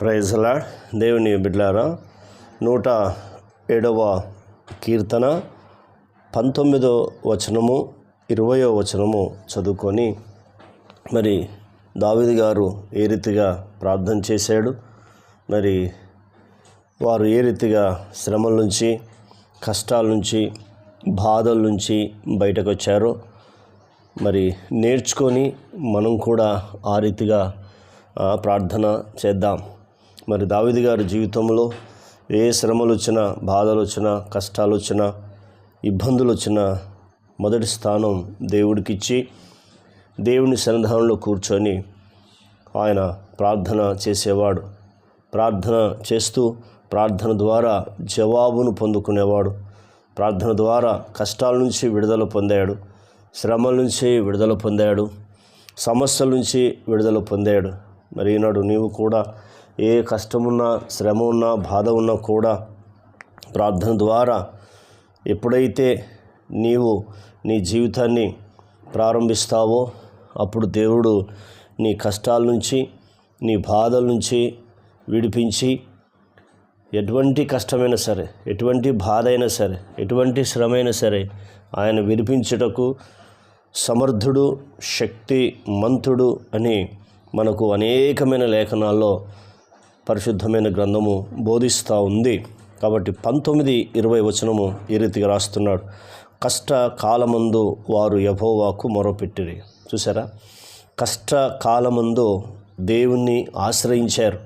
ప్రైజలా దేవుని బిడ్లారా నూట ఏడవ కీర్తన పంతొమ్మిదో వచనము ఇరవయో వచనము చదువుకొని మరి దావిది గారు ఏ రీతిగా ప్రార్థన చేశాడు మరి వారు ఏ రీతిగా శ్రమల నుంచి కష్టాల నుంచి బాధల నుంచి బయటకు వచ్చారో మరి నేర్చుకొని మనం కూడా ఆ రీతిగా ప్రార్థన చేద్దాం. మరి దావిది గారి జీవితంలో ఏ శ్రమలు వచ్చినా బాధలు వచ్చినా కష్టాలు వచ్చినా ఇబ్బందులు వచ్చినా మొదటి స్థానం దేవుడికిచ్చి దేవుని సన్నిధానంలో కూర్చొని ఆయన ప్రార్థన చేసేవాడు. ప్రార్థన చేస్తూ ప్రార్థన ద్వారా జవాబును పొందుకునేవాడు. ప్రార్థన ద్వారా కష్టాల నుంచి విడుదల పొందాడు. శ్రమల నుంచి విడుదల పొందాడు. సమస్యల నుంచి విడుదల పొందాడు. మరి ఈనాడు నీవు కూడా ఏ కష్టమున్నా శ్రమ ఉన్నా బాధ ఉన్నా కూడా ప్రార్థన ద్వారా ఎప్పుడైతే నీవు నీ జీవితాన్ని ప్రారంభిస్తావో అప్పుడు దేవుడు నీ కష్టాల నుంచి నీ బాధల నుంచి విడిపించి ఎటువంటి కష్టమైనా సరే ఎటువంటి బాధ అయినా సరే ఎటువంటి శ్రమ అయినా సరే ఆయన విడిపించుటకు సమర్థుడు శక్తి మంతుడు అని మనకు అనేకమైన లేఖనాల్లో పరిశుద్ధమైన గ్రంథము బోధిస్తూ ఉంది. కాబట్టి పంతొమ్మిది ఇరవై వచనము ఈ రీతిగా రాస్తున్నాడు. కష్ట కాలమందు వారు యభోవాకు మొరపెట్టిరి. చూసారా కష్ట కాలమందు దేవుణ్ణి ఆశ్రయించారు.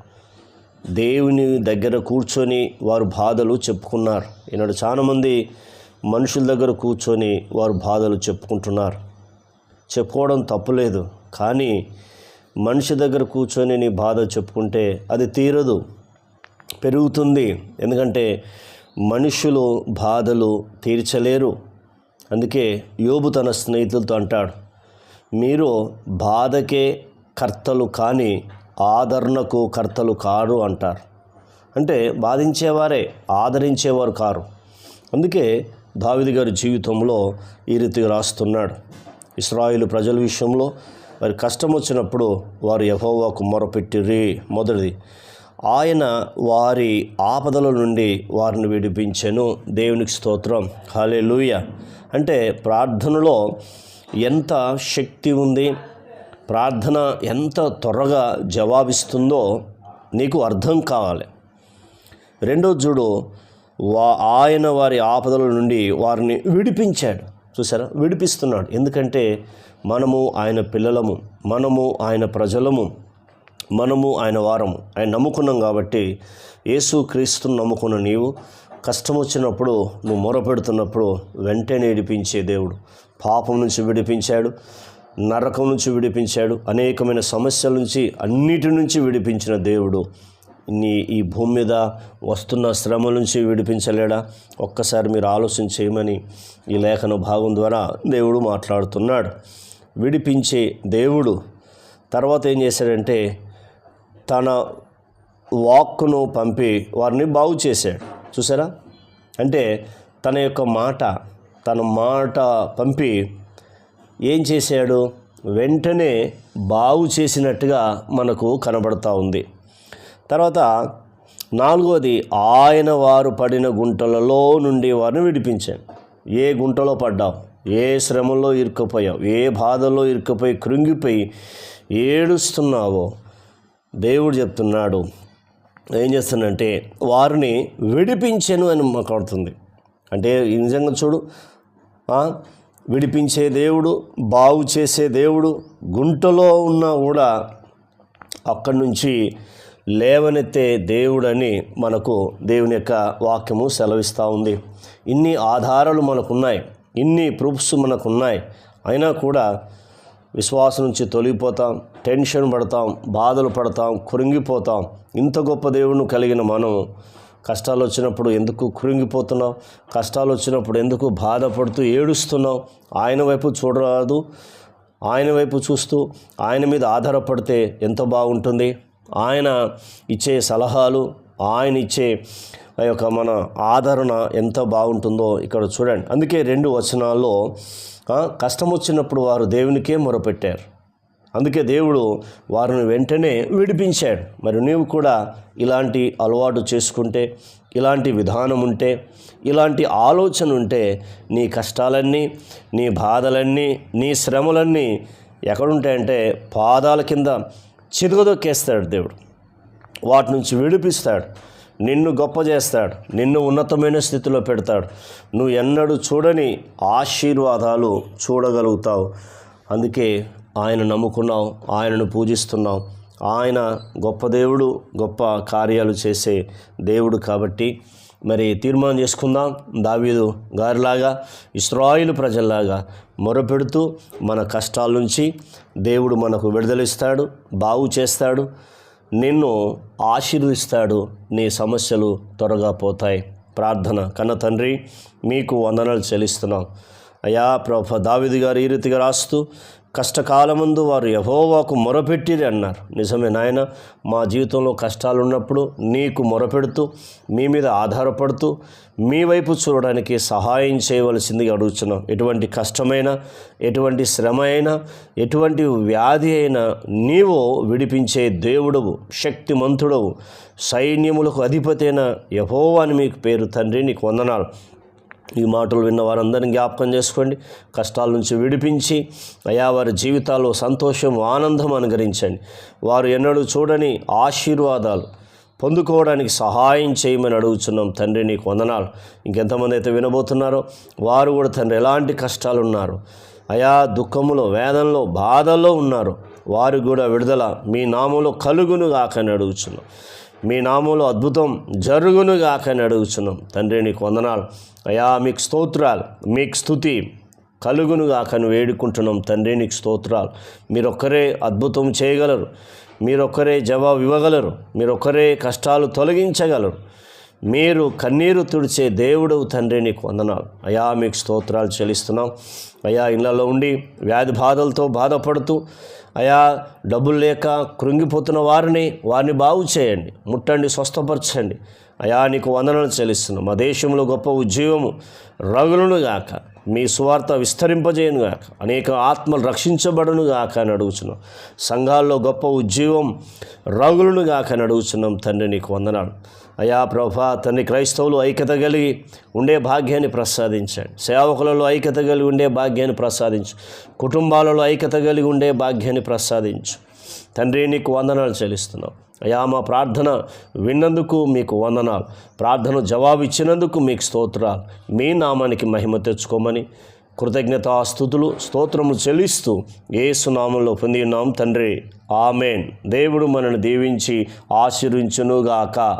దేవుని దగ్గర కూర్చొని వారు బాధలు చెప్పుకున్నారు. ఈనాడు చాలామంది మనుషుల దగ్గర కూర్చొని వారు బాధలు చెప్పుకుంటున్నారు. చెప్పుకోవడం తప్పులేదు. కానీ మనిషి దగ్గర కూర్చొని నీ బాధ చెప్పుకుంటే అది తీరదు పెరుగుతుంది. ఎందుకంటే మనుషులు బాధలు తీర్చలేరు. అందుకే యోబు తన స్నేహితులతో అంటాడు మీరు బాధకే కర్తలు కానీ ఆదరణకు కర్తలు కారు అంటారు. అంటే బాధించేవారే ఆదరించేవారు కారు. అందుకే దావిది గారి జీవితంలో ఈ రీతిగా రాస్తున్నాడు. ఇస్రాయిల్ ప్రజల విషయంలో వారి కష్టం వచ్చినప్పుడు వారు యహోవాకు మొరపెట్టిరి. మొదటిది ఆయన వారి ఆపదల నుండి వారిని విడిపించెను. దేవునికి స్తోత్రం. హాలే అంటే ప్రార్థనలో ఎంత శక్తి ఉంది ప్రార్థన ఎంత త్వరగా జవాబిస్తుందో నీకు అర్థం కావాలి. రెండో చూడు వా ఆయన వారి ఆపదల నుండి వారిని విడిపించాడు. చూసారా? విడిపిస్తున్నాడు. ఎందుకంటే మనము ఆయన పిల్లలము మనము ఆయన ప్రజలము మనము ఆయన వారము. ఆయన నమ్ముకున్నాం కాబట్టి యేసు క్రీస్తుని నమ్ముకున్న నీవు కష్టం వచ్చినప్పుడు నువ్వు మొరపెడుతున్నప్పుడు వెంటనే విడిపించే దేవుడు. పాపం నుంచి విడిపించాడు నరకం నుంచి విడిపించాడు అనేకమైన సమస్యల నుంచి అన్నిటి నుంచి విడిపించిన దేవుడు నీ ఈ భూమి మీద వస్తున్న శ్రమ నుంచి విడిపించలేడా? ఒక్కసారి మీరు ఆలోచన చేయమని ఈ లేఖన భాగం ద్వారా దేవుడు మాట్లాడుతున్నాడు. విడిపించే దేవుడు తర్వాత ఏం చేశాడంటే తన వాక్కును పంపి వారిని బాగు చేశాడు. చూసారా అంటే తన యొక్క మాట తన మాట పంపి ఏం చేశాడు? వెంటనే బాగు చేసినట్టుగా మనకు కనబడతా ఉంది. తర్వాత నాలుగోది ఆయన వారు పడిన గుంటలలో నుండి వారిని విడిపించాం ఏ గుంటలో పడ్డావు? ఏ శ్రమలో ఇరుక్కుపోయావు? ఏ బాధలో ఇరుక్కుపోయి కృంగిపోయి ఏడుస్తున్నావో? దేవుడు చెప్తున్నాడు. ఏం చేస్తానంటే వారిని విడిపించాను అని మాట్లాడుతుంది అంటే నిజంగా చూడు విడిపించే దేవుడు బాగు చేసే దేవుడు గుంటలో ఉన్నా కూడా అక్కడి నుంచి లేవనెత్తే దేవుడని మనకు దేవుని యొక్క వాక్యము సెలవిస్తూ ఉంది. ఇన్ని ఆధారాలు మనకున్నాయి. ఇన్ని ప్రూఫ్స్ మనకున్నాయి. అయినా కూడా విశ్వాసం నుంచి తొలగిపోతాం. టెన్షన్ పడతాం. బాధలు పడతాం. కురింగిపోతాం. ఇంత గొప్ప దేవుడిని కలిగిన మనం కష్టాలు వచ్చినప్పుడు ఎందుకు కురింగిపోతున్నాం? కష్టాలు వచ్చినప్పుడు ఎందుకు బాధపడుతూ ఏడుస్తున్నాం? ఆయన వైపు చూడరాదు. ఆయన వైపు చూస్తూ ఆయన మీద ఆధారపడితే ఎంత బాగుంటుంది? ఆయన ఇచ్చే సలహాలు ఆయన ఇచ్చే ఆ యొక్క మన ఆదరణ ఎంత బాగుంటుందో ఇక్కడ చూడండి. అందుకే రెండు వచనాల్లో కష్టం వచ్చినప్పుడు వారు దేవునికే మొరపెట్టారు. అందుకే దేవుడు వారిని వెంటనే విడిపించాడు. మరి నీవు కూడా ఇలాంటి అలవాటు చేసుకుంటే ఇలాంటి విధానం ఉంటే ఇలాంటి ఆలోచన ఉంటే నీ కష్టాలన్నీ నీ బాధలన్నీ నీ శ్రమలన్నీ ఎక్కడుంటాయంటే పాదాల కింద చిరుగదొక్కేస్తాడు దేవుడు. వాటి నుంచి విడిపిస్తాడు. నిన్ను గొప్ప చేస్తాడు. నిన్ను ఉన్నతమైన స్థితిలో పెడతాడు. నువ్వు ఎన్నడూ చూడని ఆశీర్వాదాలు చూడగలుగుతావు. అందుకే ఆయన నమ్ముకున్నావు ఆయనను పూజిస్తున్నావు ఆయన గొప్ప దేవుడు గొప్ప కార్యాలు చేసే దేవుడు కాబట్టి మరి తీర్మానం చేసుకుందాం. దావీదు గారిలాగా ఇస్రాయిల్ ప్రజల్లాగా మొరపెడుతూ మన కష్టాల నుంచి దేవుడు మనకు విడుదలిస్తాడు బాగు చేస్తాడు నిన్ను ఆశీర్వదిస్తాడు నీ సమస్యలు త్వరగా పోతాయి. ప్రార్థన కన్న తండ్రి మీకు వందనాలు చెల్లిస్తున్నాం. అయా ప్రభ దావిది గారు ఈ రీతిగా రాస్తూ కష్టకాలముందు వారు యహోవాకు మొరపెట్టిరి అన్నారు. నిజమే నాయన మా జీవితంలో కష్టాలు ఉన్నప్పుడు నీకు మొరపెడుతూ మీ మీద ఆధారపడుతూ మీ వైపు చూడడానికి సహాయం చేయవలసిందిగా అడుగుతున్నాం ఎటువంటి కష్టమైన ఎటువంటి శ్రమ అయినా ఎటువంటి వ్యాధి అయినా నీవు విడిపించే దేవుడవు శక్తిమంతుడవు సైన్యములకు అధిపతి యహోవాని మీకు పేరు తండ్రి నీకు వందనాలు. ఈ మాటలు విన్న వారందరిని జ్ఞాపకం చేసుకోండి. కష్టాల నుంచి విడిపించి అయా వారి జీవితాల్లో సంతోషం ఆనందం అనుగరించండి వారు ఎన్నడూ చూడని ఆశీర్వాదాలు పొందుకోవడానికి సహాయం చేయమని అడుగుతున్నాం తండ్రి నీకు వందనాలు. ఇంకెంతమంది అయితే వినబోతున్నారో వారు కూడా తండ్రి ఎలాంటి కష్టాలు ఉన్నారు? అయా దుఃఖములో వేదనలో బాధల్లో ఉన్నారు. వారు కూడా విడుదల మీ నామంలో కలుగును కాకని అడుగుచున్నాం. మీ నామంలో అద్భుతం జరుగునుగాక అని అడుగుచున్నాం. తండ్రి నీకు వందనాలు. అయా మీకు స్తోత్రాలు. మీకు స్థుతి కలుగునుగాక అని వేడుకుంటున్నాం. తండ్రి నీకు స్తోత్రాలు. మీరొక్కరే అద్భుతం చేయగలరు. మీరొక్కరే జవాబు ఇవ్వగలరు. మీరొక్కరే కష్టాలు తొలగించగలరు. మీరు కన్నీరు తుడిచే దేవుడు తండ్రి నీకు వందనాలు. అయా మీకు స్తోత్రాలు చెల్లిస్తున్నాం. అయా ఇళ్ళలో ఉండి వ్యాధి బాధలతో బాధపడుతూ అయా డబ్బులు లేక కృంగిపోతున్న వారిని వారిని బాగు చేయండి ముట్టండి స్వస్థపరచండి. అయా నీకు వందనలు చెల్లిస్తున్నాం. మా దేశంలో గొప్ప ఉద్యోగము రగులను గాక. మీ సువార్త విస్తరింపజేయను గాక. అనేక ఆత్మలు రక్షించబడను గాక అని అడుగుతున్నాం సంఘాల్లో గొప్ప ఉద్యోగం రగులను గాక అని అడుగుతున్నాం తండ్రి నీకు వందనాలు. అయా ప్రభా తండ్రి క్రైస్తవులు ఐక్యత కలిగి ఉండే భాగ్యాన్ని ప్రసాదించండి. సేవకులలో ఐక్యత కలిగి ఉండే భాగ్యాన్ని ప్రసాదించు. కుటుంబాలలో ఐక్యత కలిగి ఉండే భాగ్యాన్ని ప్రసాదించు. తండ్రి నీకు వందనాలు చెల్లిస్తున్నాం. అయా మా ప్రార్థన విన్నందుకు మీకు వందనాలు. ప్రార్థన జవాబు ఇచ్చినందుకు మీకు స్తోత్రాలు. మీ నామానికి మహిమ తెచ్చుకోమని కృతజ్ఞతాస్థుతులు స్తోత్రము చెల్లిస్తూ ఏసునామంలో పొంది ఉన్నాం తండ్రి. ఆమెన్. దేవుడు మనను దీవించి ఆశీర్వించునుగాక.